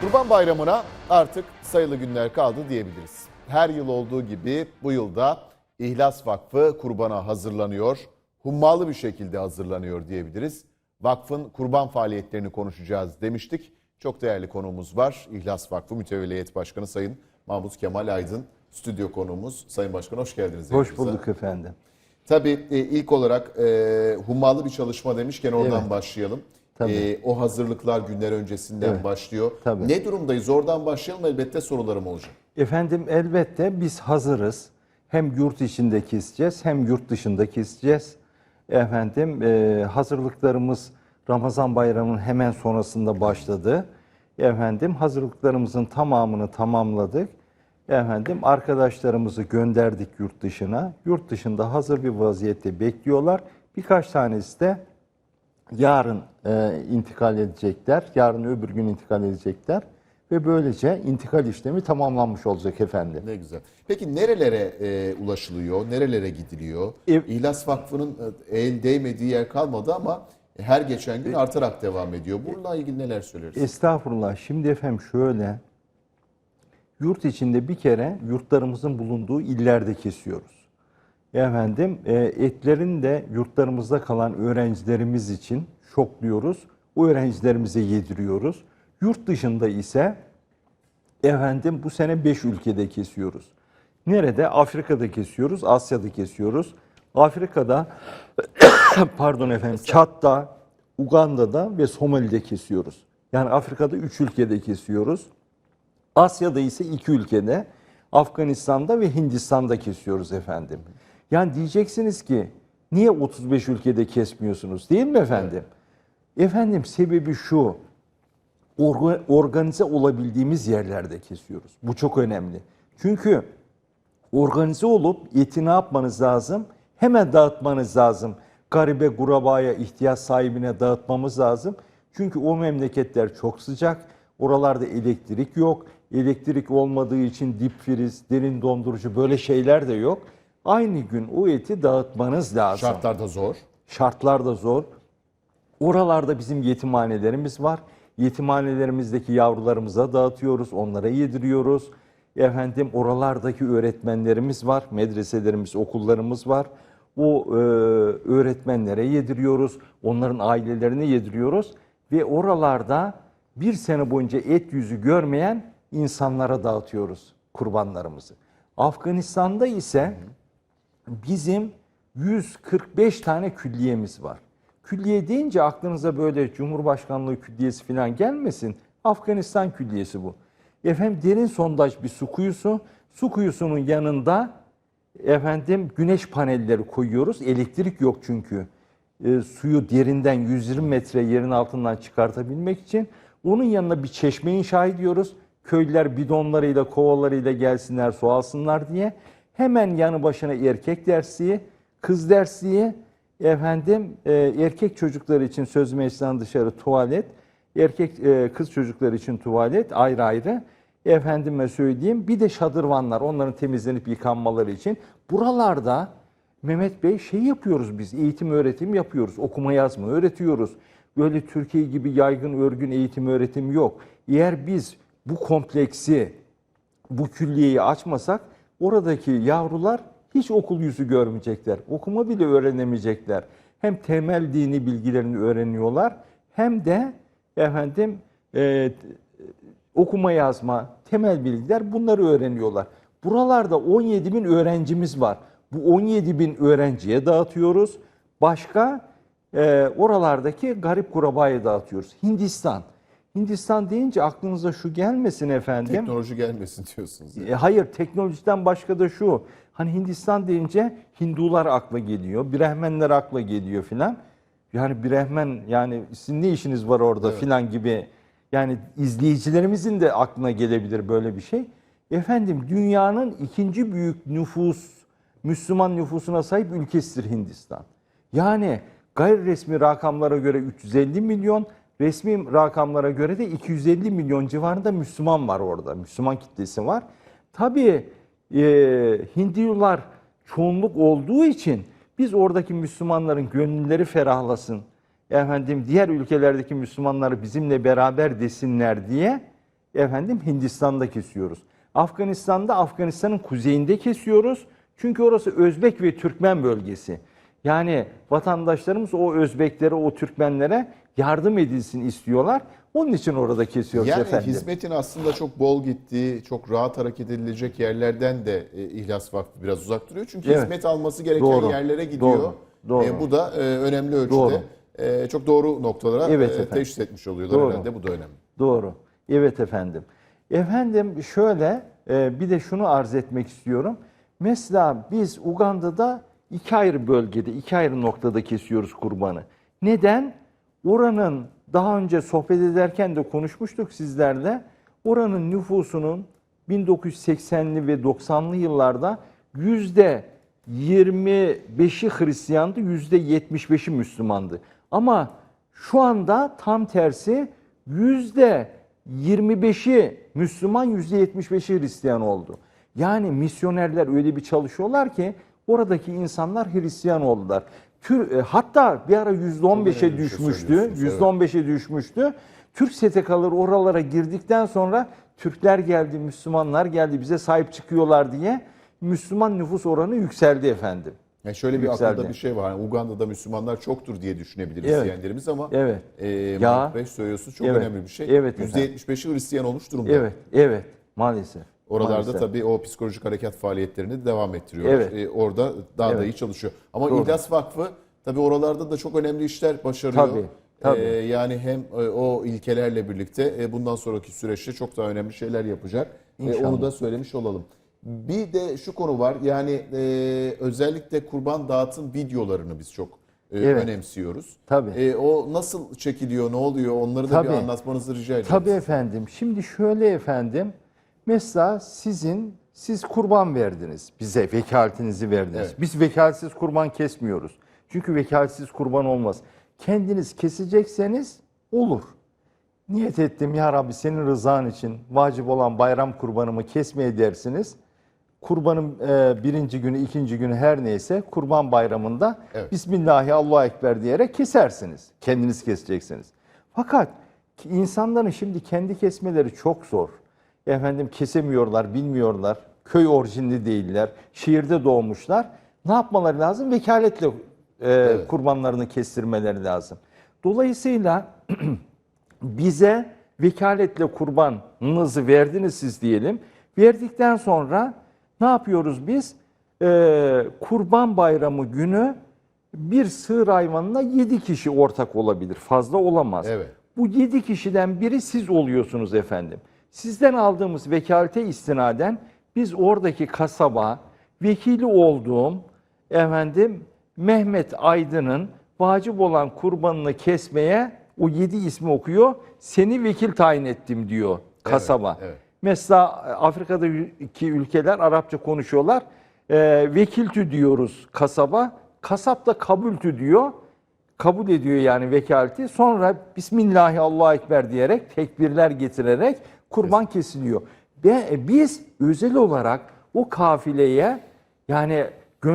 Kurban Bayramı'na artık sayılı günler kaldı diyebiliriz. Her yıl olduğu gibi bu yılda İhlas Vakfı kurbana hazırlanıyor. Hummalı bir şekilde hazırlanıyor diyebiliriz. Vakfın kurban faaliyetlerini konuşacağız demiştik. Çok değerli konuğumuz var. İhlas Vakfı Mütevelli Heyet Başkanı Sayın Mahmut Kemal Aydın. Stüdyo konuğumuz. Sayın Başkan hoş geldiniz. Hoş yayınımıza. bulduk efendim. Tabii e, ilk olarak e, hummalı bir çalışma demişken oradan Evet. başlayalım. Tabii. E, o hazırlıklar günler öncesinden Evet. başlıyor. Tabii. Ne durumdayız? Oradan başlayalım elbette sorularım olacak. Efendim elbette biz hazırız. Hem yurt içinde keseceğiz hem yurt dışında keseceğiz. Efendim e, hazırlıklarımız Ramazan bayramının hemen sonrasında başladı. Efendim hazırlıklarımızın tamamını tamamladık. Efendim arkadaşlarımızı gönderdik yurt dışına. Yurt dışında hazır bir vaziyette bekliyorlar. Birkaç tanesi de yarın e, intikal edecekler. Yarın öbür gün intikal edecekler. Ve böylece intikal işlemi tamamlanmış olacak efendim. Ne güzel. Peki nerelere e, ulaşılıyor? Nerelere gidiliyor? Ev- İhlas Vakfı'nın e, el değmediği yer kalmadı ama her geçen gün artarak devam ediyor. Bununla ilgili neler söyleriz? Estağfurullah. Şimdi efendim şöyle. Yurt içinde bir kere yurtlarımızın bulunduğu illerde kesiyoruz. Efendim e, etlerin de yurtlarımızda kalan öğrencilerimiz için şokluyoruz. O öğrencilerimize yediriyoruz. Yurt dışında ise efendim bu sene 5 ülkede kesiyoruz. Nerede? Afrika'da kesiyoruz, Asya'da kesiyoruz. Afrika'da pardon efendim Çat'ta, Uganda'da ve Somali'de kesiyoruz. Yani Afrika'da 3 ülkede kesiyoruz. Asya'da ise 2 ülkede, Afganistan'da ve Hindistan'da kesiyoruz efendim. Yani diyeceksiniz ki niye 35 ülkede kesmiyorsunuz değil mi efendim? Efendim sebebi şu. orga- Organize olabildiğimiz yerlerde kesiyoruz. Bu çok önemli. Çünkü organize olup eti ne yapmanız lazım? Hemen dağıtmanız lazım. Garibe, kurabaya, ihtiyaç sahibine dağıtmamız lazım. Çünkü o memleketler çok sıcak. Oralarda elektrik yok. Elektrik olmadığı için dip friz, derin dondurucu böyle şeyler de yok. Aynı gün o eti dağıtmanız lazım. Şartlar da zor. Şartlar da zor. Oralarda bizim yetimhanelerimiz var. Yetimhanelerimizdeki yavrularımıza dağıtıyoruz, onlara yediriyoruz. Efendim oralardaki öğretmenlerimiz var, medreselerimiz, okullarımız var. O e, öğretmenlere yediriyoruz, onların ailelerine yediriyoruz ve oralarda bir sene boyunca et yüzü görmeyen insanlara dağıtıyoruz kurbanlarımızı. Afganistan'da ise bizim 145 tane külliyemiz var. Külliye deyince aklınıza böyle Cumhurbaşkanlığı külliyesi falan gelmesin. Afganistan külliyesi bu. Efendim derin sondaj bir su kuyusu. Su kuyusunun yanında efendim güneş panelleri koyuyoruz. Elektrik yok çünkü. E, suyu derinden 120 metre yerin altından çıkartabilmek için onun yanına bir çeşme inşa ediyoruz. Köylüler bidonlarıyla, kovalarıyla gelsinler, su alsınlar diye. Hemen yanı başına erkek dersiği, kız dersiği, efendim e, erkek çocuklar için söz meclisinden dışarı tuvalet, erkek e, kız çocuklar için tuvalet ayrı ayrı. Efendime söyleyeyim bir de şadırvanlar onların temizlenip yıkanmaları için. Buralarda Mehmet Bey şey yapıyoruz biz eğitim öğretim yapıyoruz. Okuma yazma öğretiyoruz. Böyle Türkiye gibi yaygın örgün eğitim öğretim yok. Eğer biz bu kompleksi bu külliyeyi açmasak oradaki yavrular hiç okul yüzü görmeyecekler. Okuma bile öğrenemeyecekler. Hem temel dini bilgilerini öğreniyorlar hem de efendim e, okuma yazma, temel bilgiler bunları öğreniyorlar. Buralarda 17 bin öğrencimiz var. Bu 17 bin öğrenciye dağıtıyoruz. Başka e, oralardaki garip kurabaya dağıtıyoruz. Hindistan. Hindistan deyince aklınıza şu gelmesin efendim. Teknoloji gelmesin diyorsunuz. E, hayır teknolojiden başka da şu. Hani Hindistan deyince Hindular akla geliyor, Brahmenler akla geliyor filan. Yani Brehmen yani sizin ne işiniz var orada filan gibi. Yani izleyicilerimizin de aklına gelebilir böyle bir şey. Efendim dünyanın ikinci büyük nüfus, Müslüman nüfusuna sahip ülkesidir Hindistan. Yani gayri resmi rakamlara göre 350 milyon, resmi rakamlara göre de 250 milyon civarında Müslüman var orada. Müslüman kitlesi var. Tabii e, Hindiyolar çoğunluk olduğu için biz oradaki Müslümanların gönülleri ferahlasın. Efendim diğer ülkelerdeki Müslümanları bizimle beraber desinler diye efendim Hindistan'da kesiyoruz. Afganistan'da Afganistan'ın kuzeyinde kesiyoruz. Çünkü orası Özbek ve Türkmen bölgesi. Yani vatandaşlarımız o Özbeklere, o Türkmenlere yardım edilsin istiyorlar. Onun için orada kesiyoruz Yani efendim. hizmetin aslında çok bol gittiği, çok rahat hareket edilecek yerlerden de e, İhlas Vakfı biraz uzak duruyor. Çünkü Evet. hizmet alması gereken Doğru. yerlere gidiyor. Doğru. Doğru. E, bu da e, önemli ölçüde Doğru. e, çok doğru noktalara Evet e, teşhis etmiş oluyorlar Doğru. herhalde. Bu da önemli. Doğru. Evet efendim. Efendim şöyle e, bir de şunu arz etmek istiyorum. Mesela biz Uganda'da iki ayrı bölgede, iki ayrı noktada kesiyoruz kurbanı. Neden? Oranın daha önce sohbet ederken de konuşmuştuk sizlerle. Oranın nüfusunun 1980'li ve 90'lı yıllarda yüzde 25'i Hristiyandı, yüzde 75'i Müslümandı. Ama şu anda tam tersi yüzde 25'i Müslüman, yüzde 75'i Hristiyan oldu. Yani misyonerler öyle bir çalışıyorlar ki oradaki insanlar Hristiyan oldular. Tür, e, hatta bir ara yüzde 15'e önemli bir şey düşmüştü. söylüyorsunuz, Yüzde 15'e düşmüştü. Türk STK'ları oralara girdikten sonra Türkler geldi, Müslümanlar geldi, bize sahip çıkıyorlar diye Müslüman nüfus oranı yükseldi efendim. Yani şöyle bir Yükseldi. aklında bir şey var. Hani Uganda'da Müslümanlar çoktur diye düşünebilir Evet. izleyenlerimiz ama Evet. e, Ya. Mahmut Bey söylüyorsunuz çok Evet. önemli bir şey. Evet %75'i Hristiyan olmuş durumda. Evet, evet maalesef. Oralarda Maalesef. tabii o psikolojik harekat faaliyetlerini de devam ettiriyorlar. Evet. Ee, orada daha da Evet. iyi çalışıyor. Ama Doğru. İhlas Vakfı tabii oralarda da çok önemli işler başarıyor. Tabii, tabii. Ee, yani hem e, o ilkelerle birlikte e, bundan sonraki süreçte çok daha önemli şeyler yapacak. E, onu da söylemiş olalım. Bir de şu konu var. Yani e, özellikle kurban dağıtım videolarını biz çok e, Evet. önemsiyoruz. Tabii. E, o nasıl çekiliyor, ne oluyor? Onları da Tabii. bir anlatmanızı rica ediyorum. Tabii efendim. Şimdi şöyle efendim. Mesela sizin siz kurban verdiniz. Bize vekaletinizi verdiniz. Evet. Biz vekaletsiz kurban kesmiyoruz. Çünkü vekaletsiz kurban olmaz. Kendiniz kesecekseniz olur. Niyet ettim ya Rabbi senin rızan için vacip olan bayram kurbanımı kesmeye dersiniz. Kurbanın e, birinci günü, ikinci günü her neyse kurban bayramında Evet. Bismillahi Allahu Ekber diyerek kesersiniz. Kendiniz keseceksiniz. Fakat insanların şimdi kendi kesmeleri çok zor. Efendim kesemiyorlar, bilmiyorlar. Köy orijinli değiller. Şehirde doğmuşlar. Ne yapmaları lazım? Vekaletle e, kurbanlarını kestirmeleri lazım. Dolayısıyla bize vekaletle kurbanınızı verdiniz siz diyelim. Verdikten sonra ne yapıyoruz biz? Ee, kurban bayramı günü bir sığır hayvanına 7 kişi ortak olabilir. Fazla olamaz. Evet. Bu 7 kişiden biri siz oluyorsunuz efendim. Sizden aldığımız vekalete istinaden biz oradaki kasaba vekili olduğum efendim Mehmet Aydın'ın vacip olan kurbanını kesmeye o 7 ismi okuyor. Seni vekil tayin ettim diyor kasaba. evet. Mesela Afrika'daki ülkeler Arapça konuşuyorlar. Ee, vekiltü diyoruz kasaba. Kasap da kabultü diyor. Kabul ediyor yani vekaleti. Sonra Bismillahi Allahu Ekber diyerek tekbirler getirerek kurban kesiliyor. Ve biz özel olarak o kafileye yani e,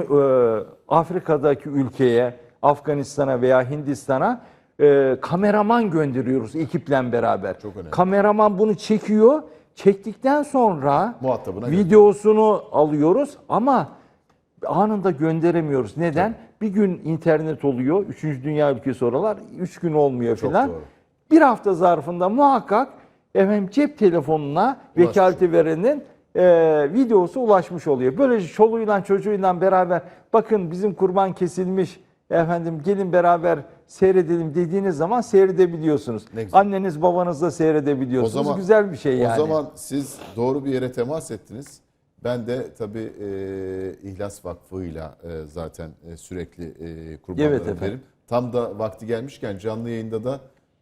Afrika'daki ülkeye, Afganistan'a veya Hindistan'a e, kameraman gönderiyoruz ekiple beraber. Çok önemli. Kameraman bunu çekiyor. Çektikten sonra Muhatabına videosunu alıyoruz ama anında gönderemiyoruz. Neden? Bir gün internet oluyor. Üçüncü dünya ülkesi oralar. Üç gün olmuyor Çok filan. doğru. Bir hafta zarfında muhakkak efendim cep telefonuna vekaleti verenin e, videosu ulaşmış oluyor. Böylece çoluğuyla çocuğuyla beraber bakın bizim kurban kesilmiş efendim gelin beraber seyredelim dediğiniz zaman seyredebiliyorsunuz. Anneniz babanız da seyredebiliyorsunuz. O zaman- Güzel bir şey yani. O zaman siz doğru bir yere temas ettiniz. Ben de tabii e, İhlas Vakfı'yla e, zaten e, sürekli e, kurban Evet efendim. Tam da vakti gelmişken canlı yayında da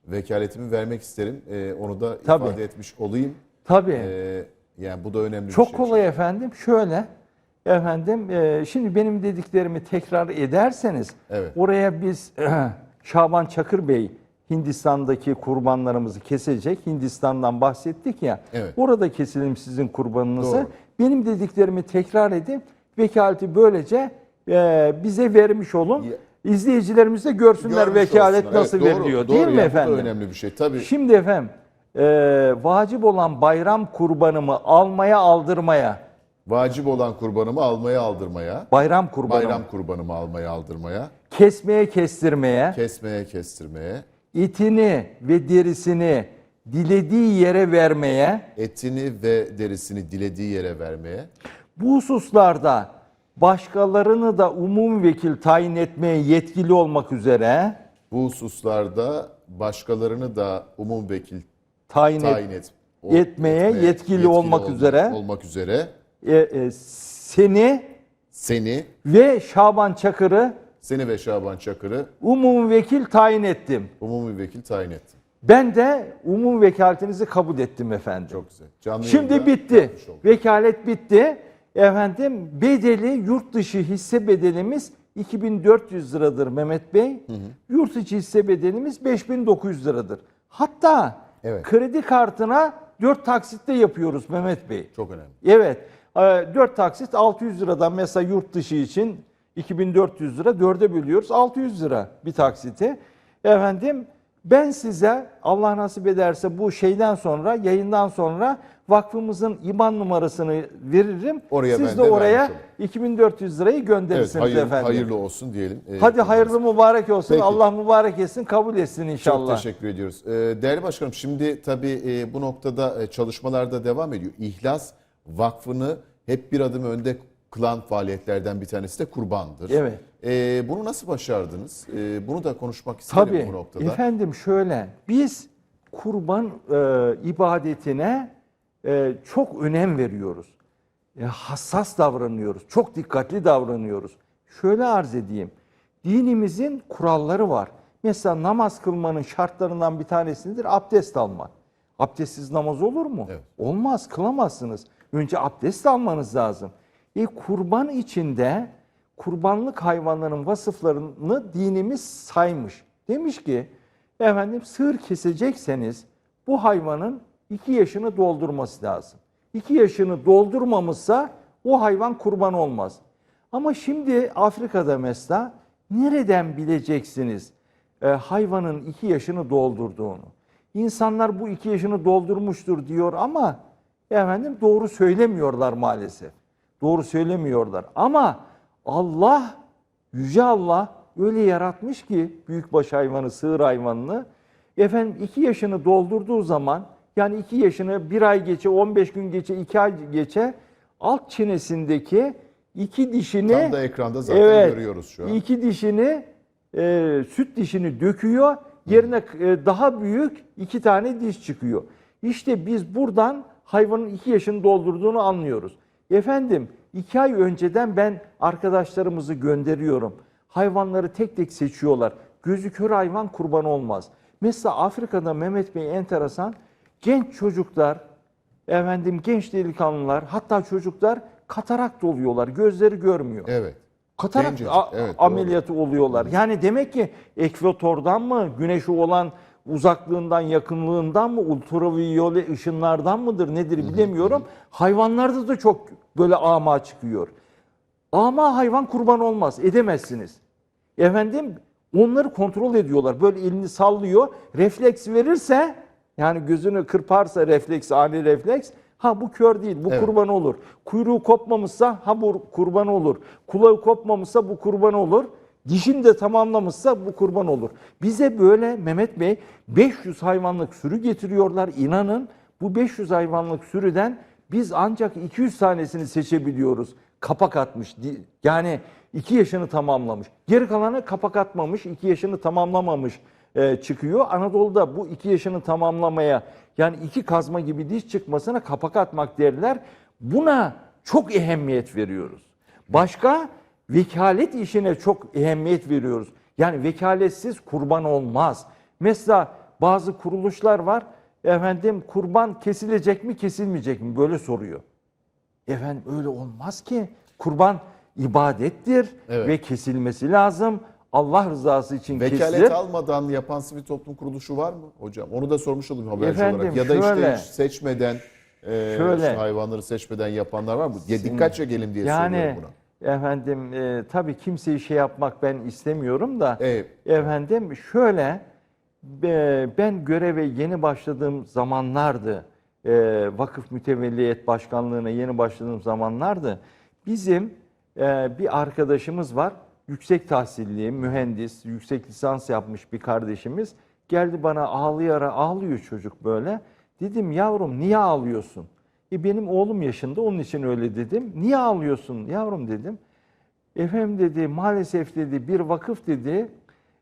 vekaletimi vermek isterim. E, onu da Tabii. ifade etmiş olayım. Tabii. E, yani bu da önemli bir Çok şey. kolay efendim. Şöyle efendim e, şimdi benim dediklerimi tekrar ederseniz Evet. oraya biz Şaban Çakır Bey Hindistan'daki kurbanlarımızı kesecek. Hindistan'dan bahsettik ya. Evet. Orada keselim sizin kurbanınızı. Doğru. Benim dediklerimi tekrar edin. Vekaleti böylece e, bize vermiş olun. Ya- İzleyicilerimiz de görsünler Görmüş vekalet olsunlar. nasıl Evet, doğru, veriliyor doğru değil mi ya, efendim? Bu da önemli bir şey. Tabii. Şimdi efendim e, vacip olan bayram kurbanımı almaya aldırmaya, Vacip olan kurbanımı almaya aldırmaya, bayram kurbanımı bayram kurbanımı almaya aldırmaya, kesmeye kestirmeye, kesmeye kestirmeye, itini ve derisini dilediği yere vermeye, etini ve derisini dilediği yere vermeye, bu hususlarda başkalarını da umum vekil tayin etmeye yetkili olmak üzere bu hususlarda başkalarını da umum vekil tayin, et- tayin et, o- etmeye yetkili olmak üzere- olmak üzere e, e, seni seni, ve Şaban Çakır'ı seni ve Şaban Çakır'ı umum vekil tayin ettim. umumi vekil tayin ettim. Ben de umum vekaletinizi kabul ettim efendim. Çok güzel. Canlı Şimdi bitti. Vekalet bitti. Efendim bedeli yurt dışı hisse bedelimiz 2400 liradır Mehmet Bey. Yurt içi hisse bedelimiz 5900 liradır. Hatta Evet. kredi kartına 4 taksitte yapıyoruz Mehmet Bey. Çok önemli. Evet. 4 taksit 600 liradan mesela yurt dışı için 2400 lira 4'e bölüyoruz. 600 lira bir taksiti. Efendim ben size Allah nasip ederse bu şeyden sonra yayından sonra vakfımızın IBAN numarasını veririm. Oraya Siz de de oraya vermiş olurum. 2400 lirayı Evet, gönderirsiniz hayır, efendim. hayırlı olsun diyelim. Ee, Hadi hayırlı mübarek olsun. Peki. Allah mübarek etsin, kabul etsin inşallah. Çok teşekkür ediyoruz. Ee, Değerli başkanım şimdi tabii e, bu noktada e, çalışmalarda devam ediyor. İhlas Vakfı'nı hep bir adım önde kılan faaliyetlerden bir tanesi de kurbandır. Evet. Ee, bunu nasıl başardınız? Ee, bunu da konuşmak isterim Tabii. bu noktada. Efendim şöyle, biz kurban e, ibadetine e, çok önem veriyoruz. E, hassas davranıyoruz, çok dikkatli davranıyoruz. Şöyle arz edeyim, dinimizin kuralları var. Mesela namaz kılmanın şartlarından bir tanesidir abdest almak. Abdestsiz namaz olur mu? Evet. Olmaz, kılamazsınız. Önce abdest almanız lazım. E, kurban içinde kurbanlık hayvanların vasıflarını dinimiz saymış. Demiş ki efendim sığır kesecekseniz bu hayvanın iki yaşını doldurması lazım. İki yaşını doldurmamışsa o hayvan kurban olmaz. Ama şimdi Afrika'da mesela nereden bileceksiniz e, hayvanın iki yaşını doldurduğunu? İnsanlar bu iki yaşını doldurmuştur diyor ama efendim doğru söylemiyorlar maalesef. Doğru söylemiyorlar. Ama Allah, Yüce Allah öyle yaratmış ki büyükbaş hayvanı, sığır hayvanını efendim iki yaşını doldurduğu zaman yani iki yaşını bir ay geçe, 15 gün geçe, iki ay geçe alt çenesindeki iki dişini Tam da ekranda zaten görüyoruz şu an. iki dişini e, süt dişini döküyor. Yerine e, daha büyük iki tane diş çıkıyor. İşte biz buradan hayvanın iki yaşını doldurduğunu anlıyoruz. Efendim iki ay önceden ben arkadaşlarımızı gönderiyorum. Hayvanları tek tek seçiyorlar. Gözü kör hayvan kurban olmaz. Mesela Afrika'da Mehmet Bey enteresan genç çocuklar, efendim genç delikanlılar hatta çocuklar katarakt oluyorlar. Gözleri görmüyor. Evet. Katarak Gencecik, evet, doğru. ameliyatı oluyorlar. Yani demek ki ekvatordan mı, güneşe olan uzaklığından, yakınlığından mı, ultraviyole ışınlardan mıdır nedir bilemiyorum. Hayvanlarda da çok böyle ama çıkıyor. Ama hayvan kurban olmaz, edemezsiniz. Efendim onları kontrol ediyorlar. Böyle elini sallıyor. Refleks verirse yani gözünü kırparsa refleks, ani refleks ha bu kör değil bu Evet. kurban olur. Kuyruğu kopmamışsa ha bu kurban olur. Kulağı kopmamışsa bu kurban olur. Dişini de tamamlamışsa bu kurban olur. Bize böyle Mehmet Bey 500 hayvanlık sürü getiriyorlar. İnanın bu 500 hayvanlık sürüden biz ancak 200 tanesini seçebiliyoruz. Kapak atmış. Yani 2 yaşını tamamlamış. Geri kalanı kapak atmamış, 2 yaşını tamamlamamış e, çıkıyor. Anadolu'da bu 2 yaşını tamamlamaya yani iki kazma gibi diş çıkmasına kapak atmak derler. Buna çok ehemmiyet veriyoruz. Başka vekalet işine çok ehemmiyet veriyoruz. Yani vekaletsiz kurban olmaz. Mesela bazı kuruluşlar var. Efendim kurban kesilecek mi kesilmeyecek mi böyle soruyor. Efendim öyle olmaz ki. Kurban ibadettir Evet. ve kesilmesi lazım. Allah rızası için Vekalet kesilir. almadan yapan sivil toplum kuruluşu var mı hocam? Onu da sormuş olayım haberci Efendim, olarak. Ya da şöyle. işte seçmeden, e, Şöyle. işte hayvanları seçmeden yapanlar var mı? Ya dikkat çekelim diye Yani söylüyorum buna. Efendim e, tabii kimseyi şey yapmak ben istemiyorum da Evet. efendim şöyle Be- Ben göreve yeni başladığım zamanlardı. e, Vakıf Mütevelliyet Başkanlığı'na yeni başladığım zamanlardı. Bizim e, bir arkadaşımız var. Yüksek tahsilli, mühendis, yüksek lisans yapmış bir kardeşimiz. Geldi bana ağlayarak ağlıyor çocuk böyle. Dedim yavrum niye ağlıyorsun? E benim oğlum yaşında onun için öyle dedim. Niye ağlıyorsun yavrum dedim. Efendim dedi maalesef dedi bir vakıf dedi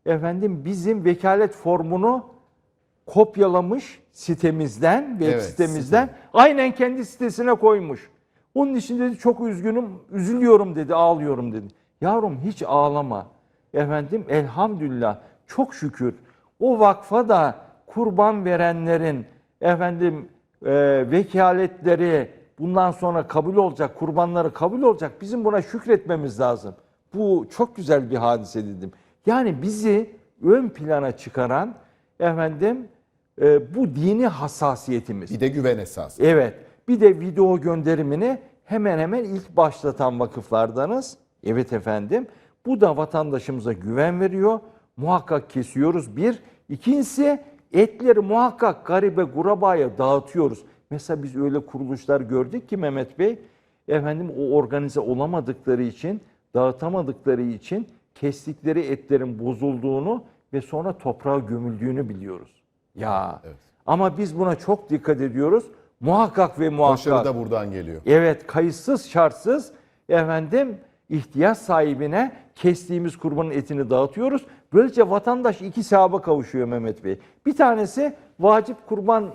efendim bizim vekalet formunu kopyalamış sitemizden, web Evet, sitemizden aynen kendi sitesine koymuş. Onun için dedi çok üzgünüm, üzülüyorum dedi, ağlıyorum dedi. Yavrum hiç ağlama. Efendim elhamdülillah çok şükür o vakfa da kurban verenlerin efendim e, vekaletleri bundan sonra kabul olacak, kurbanları kabul olacak. Bizim buna şükretmemiz lazım. Bu çok güzel bir hadise dedim. Yani bizi ön plana çıkaran efendim e, bu dini hassasiyetimiz. Bir de güven esası. Evet. Bir de video gönderimini hemen hemen ilk başlatan vakıflardanız. Evet efendim. Bu da vatandaşımıza güven veriyor. Muhakkak kesiyoruz. Bir. İkincisi etleri muhakkak garibe gurabaya dağıtıyoruz. Mesela biz öyle kuruluşlar gördük ki Mehmet Bey. Efendim o organize olamadıkları için, dağıtamadıkları için kestikleri etlerin bozulduğunu ve sonra toprağa gömüldüğünü biliyoruz. Ya Evet. ama biz buna çok dikkat ediyoruz. Muhakkak ve muhakkak. Başarı da buradan geliyor. Evet kayıtsız şartsız efendim ihtiyaç sahibine kestiğimiz kurbanın etini dağıtıyoruz. Böylece vatandaş iki sevaba kavuşuyor Mehmet Bey. Bir tanesi vacip kurban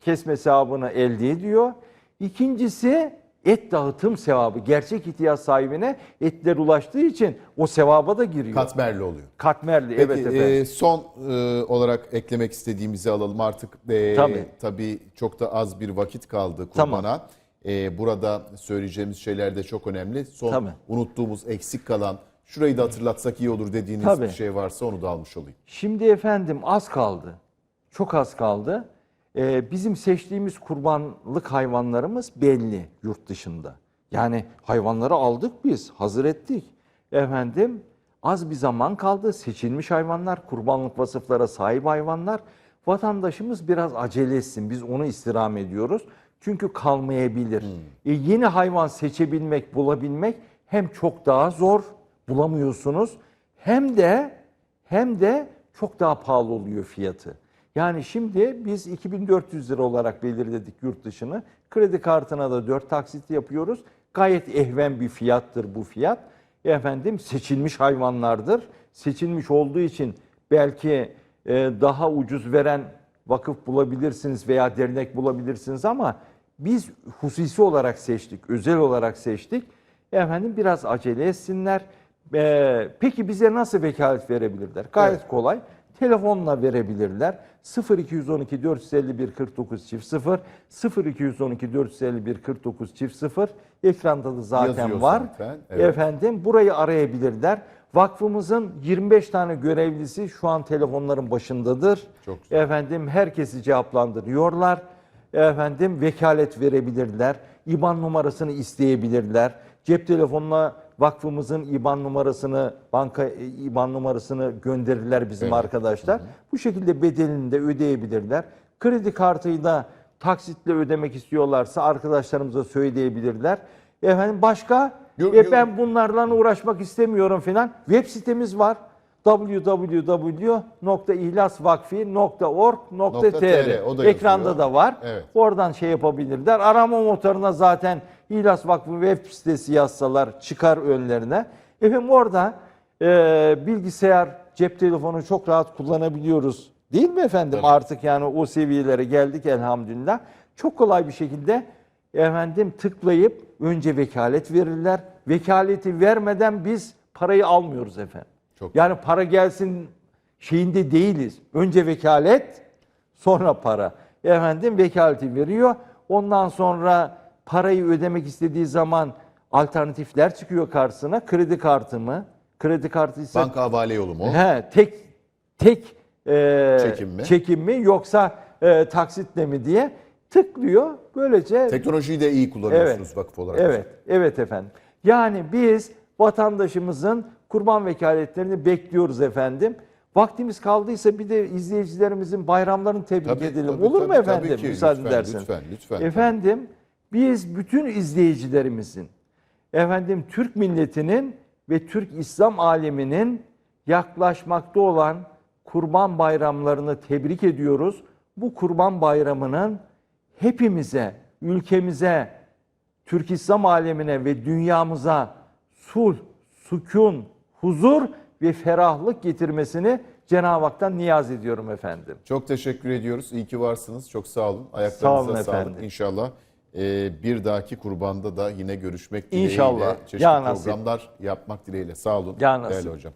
kesme sevabını elde ediyor. İkincisi et dağıtım sevabı. Gerçek ihtiyaç sahibine etler ulaştığı için o sevaba da giriyor. Katmerli oluyor. Katmerli Peki evet efendim. e, son e, olarak eklemek istediğimizi alalım artık. E, Tabii. Tabii çok da az bir vakit kaldı Tamam. kurbana. E, burada söyleyeceğimiz şeyler de çok önemli. Son Tabii. unuttuğumuz, eksik kalan, şurayı da hatırlatsak iyi olur dediğiniz Tabii. bir şey varsa onu da almış olayım. Şimdi efendim az kaldı. Çok az kaldı. Ee, bizim seçtiğimiz kurbanlık hayvanlarımız belli yurt dışında. Yani hayvanları aldık biz, hazır ettik. Efendim az bir zaman kaldı. Seçilmiş hayvanlar, kurbanlık vasıflara sahip hayvanlar. Vatandaşımız biraz acele etsin. Biz onu istirham ediyoruz. Çünkü kalmayabilir. E, yeni hayvan seçebilmek, bulabilmek hem çok daha zor, bulamıyorsunuz. Hem de hem de çok daha pahalı oluyor fiyatı. Yani şimdi biz 2400 lira olarak belirledik yurt dışını. Kredi kartına da 4 taksit yapıyoruz. Gayet ehven bir fiyattır bu fiyat. Efendim seçilmiş hayvanlardır. Seçilmiş olduğu için belki e, daha ucuz veren vakıf bulabilirsiniz veya dernek bulabilirsiniz ama biz hususi olarak seçtik, özel olarak seçtik. Efendim biraz acele etsinler. Ee, peki bize nasıl vekalet verebilirler? Gayet Evet. kolay. Telefonla verebilirler. 0212 451 49 çift 0 0212 451 49 çift 0 ekranda da zaten Yazıyor var. zaten, evet. Efendim burayı arayabilirler. Vakfımızın 25 tane görevlisi şu an telefonların başındadır. Çok güzel. Efendim herkesi cevaplandırıyorlar. Efendim vekalet verebilirler. İban numarasını isteyebilirler. Cep telefonuna vakfımızın IBAN numarasını, banka e, IBAN numarasını gönderirler bizim Evet. arkadaşlar. Bu şekilde bedelini de ödeyebilirler. Kredi kartıyla taksitle ödemek istiyorlarsa arkadaşlarımıza söyleyebilirler. Efendim başka? Yo- E yo- ben bunlarla uğraşmak istemiyorum filan. Web sitemiz var www.ihlasvakfi.org.tr Ekranda da var. Evet. Oradan şey yapabilirler. Arama motoruna zaten İhlas Vakfı web sitesi yazsalar çıkar önlerine. Efendim orada e, bilgisayar, cep telefonu çok rahat kullanabiliyoruz. Değil mi efendim? Tabii. Artık yani o seviyelere geldik elhamdülillah. Çok kolay bir şekilde efendim tıklayıp önce vekalet verirler. Vekaleti vermeden biz parayı almıyoruz efendim. Çok yani para gelsin şeyinde değiliz. Önce vekalet, sonra para. Efendim vekaleti veriyor. Ondan sonra parayı ödemek istediği zaman alternatifler çıkıyor karşısına. Kredi kartı mı? Kredi kartı ise Banka havale yolu mu? He, tek tek e, Çekim mi? çekim mi yoksa e, taksitle mi diye tıklıyor. Böylece Teknolojiyi de iyi kullanıyorsunuz Evet. vakıf olarak. Evet, evet efendim. Yani biz vatandaşımızın kurban vekaletlerini bekliyoruz efendim. Vaktimiz kaldıysa bir de izleyicilerimizin bayramlarını tebrik Tabii, edelim. tabii, Olur mu tabii, efendim? tabii ki. Müsaade Lütfen, edersen. lütfen, lütfen. Efendim biz bütün izleyicilerimizin efendim Türk milletinin ve Türk İslam aleminin yaklaşmakta olan Kurban Bayramlarını tebrik ediyoruz. Bu Kurban Bayramı'nın hepimize, ülkemize, Türk İslam alemine ve dünyamıza sulh, sükun, huzur ve ferahlık getirmesini Cenab-ı Hak'tan niyaz ediyorum efendim. Çok teşekkür ediyoruz. İyi ki varsınız. Çok sağ olun. Sağ Ayaklarınıza olun sağlık. efendim. İnşallah bir dahaki kurbanda da yine görüşmek dileğiyle. İnşallah. Çeşitli Ya programlar yapmak dileğiyle. Sağ olun Ya değerli hocam.